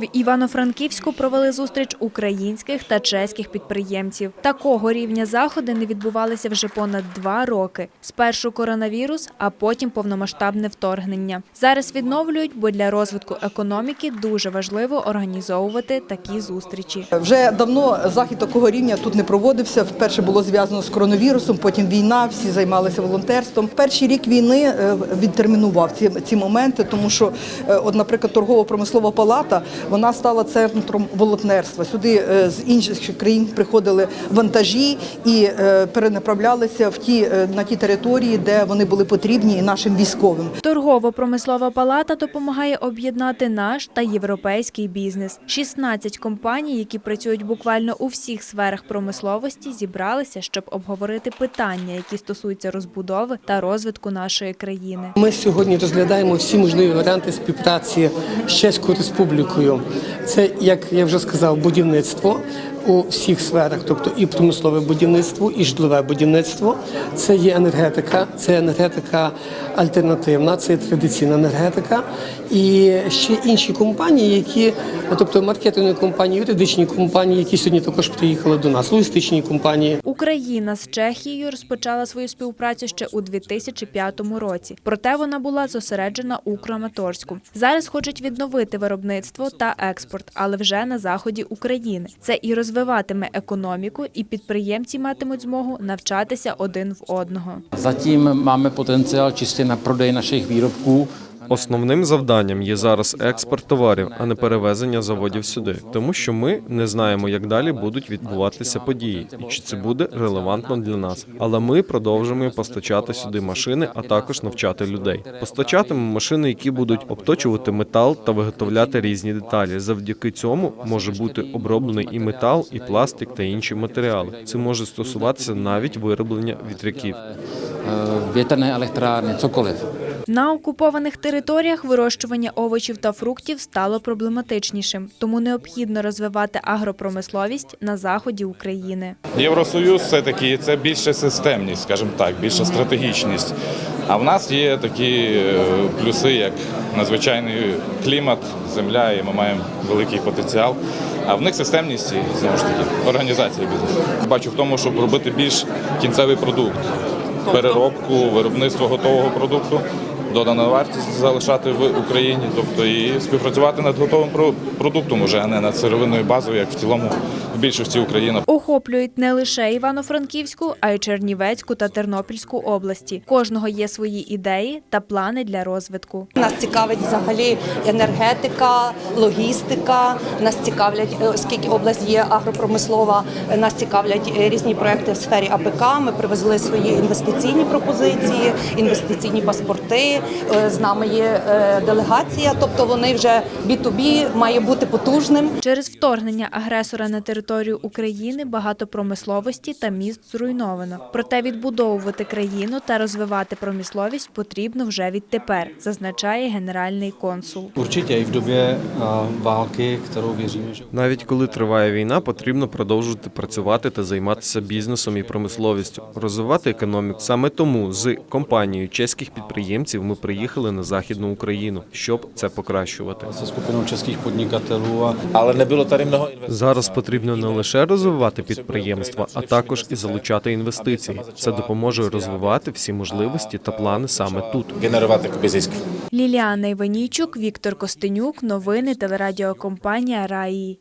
В Івано-Франківську провели зустріч українських та чеських підприємців. Такого рівня заходи не відбувалися вже понад два роки. Спершу коронавірус, а потім повномасштабне вторгнення. Зараз відновлюють, бо для розвитку економіки дуже важливо організовувати такі зустрічі. Вже давно захід такого рівня тут не проводився. Вперше було зв'язано з коронавірусом, потім війна, всі займалися волонтерством. Перший рік війни е, відтермінував ці, ці моменти, тому що, е, от, наприклад, торгово-промислова палата вона стала центром волонтерства. Сюди е, з інших країн приходили вантажі і е, перенаправлялися в ті е, на ті території, де вони були потрібні і нашим військовим. Торгово-промислова палата допомагає об'єднати наш та європейський бізнес. 16 компаній, які працюють буквально у всіх сферах промисловості, зібралися, щоб обговорити питання, які стосуються розбудови та розвитку нашої країни. Ми сьогодні розглядаємо всі можливі варіанти співпраці з Чеською республікою. Це, як я вже сказав, будівництво у всіх сферах, тобто і промислове будівництво, і житлове будівництво. Це є енергетика, це енергетика альтернативна, це традиційна енергетика. І ще інші компанії, які, тобто маркетингові компанії, юридичні компанії, які сьогодні також приїхали до нас, логістичні компанії. Україна з Чехією розпочала свою співпрацю ще у 2005 році. Проте вона була зосереджена у Краматорську. Зараз хочуть відновити виробництво та експорт, але вже на заході України. Це і розвиватиме економіку, і підприємці матимуть змогу навчатися один в одного. Zatím máme potenciál čistě na prodej našich výrobků. Основним завданням є зараз експорт товарів, а не перевезення заводів сюди, тому що ми не знаємо, як далі будуть відбуватися події, і чи це буде релевантно для нас. Але ми продовжуємо постачати сюди машини, а також навчати людей. Постачатимемо машини, які будуть обточувати метал та виготовляти різні деталі. Завдяки цьому може бути оброблений і метал, і пластик та інші матеріали. Це може стосуватися навіть вироблення вітряків. eh, Větrné elektrárny, cokoliv. На окупованих територіях вирощування овочів та фруктів стало проблематичнішим, тому необхідно розвивати агропромисловість на заході України. Євросоюз все таки це більше системність, скажімо так, більше стратегічність. А в нас є такі е, плюси, як надзвичайний клімат, земля, і ми маємо великий потенціал. А в них системність і знову ж таки організація бізнесу. Бачу в тому, щоб робити більш кінцевий продукт, переробку, виробництво готового продукту. Додану вартість залишати в Україні, тобто і співпрацювати над готовим про- продуктом уже, а не над сировинною базою, як в цілому більшості України. Охоплюють не лише Івано-Франківську, а й Чернівецьку та Тернопільську області. Кожного є свої ідеї та плани для розвитку. Нас цікавить взагалі енергетика, логістика. Нас цікавлять, е, оскільки область є агропромислова, нас цікавлять е, різні проекти в сфері АПК. Ми привезли свої інвестиційні пропозиції, інвестиційні паспорти. Е, З нами є делегація, тобто вони вже B2B має бути потужним. Через вторгнення агресора на територію України багато промисловості та міст зруйновано. Проте відбудовувати країну та розвивати промисловість потрібно вже відтепер, зазначає генеральний консул. Věříme, Навіть коли триває війна, потрібно продовжувати працювати та займатися бізнесом і промисловістю, розвивати економіку. Саме тому з компанією чеських підприємців ми приїхали на західну Україну, щоб це покращувати. Але не було. Зараз потрібно не лише розвивати підприємства, а також і залучати інвестиції. Це допоможе розвивати всі можливості та плани саме тут. генерувати зиск. Ліліана Іванійчук, Віктор Костенюк. Новини телерадіокомпанія Раї.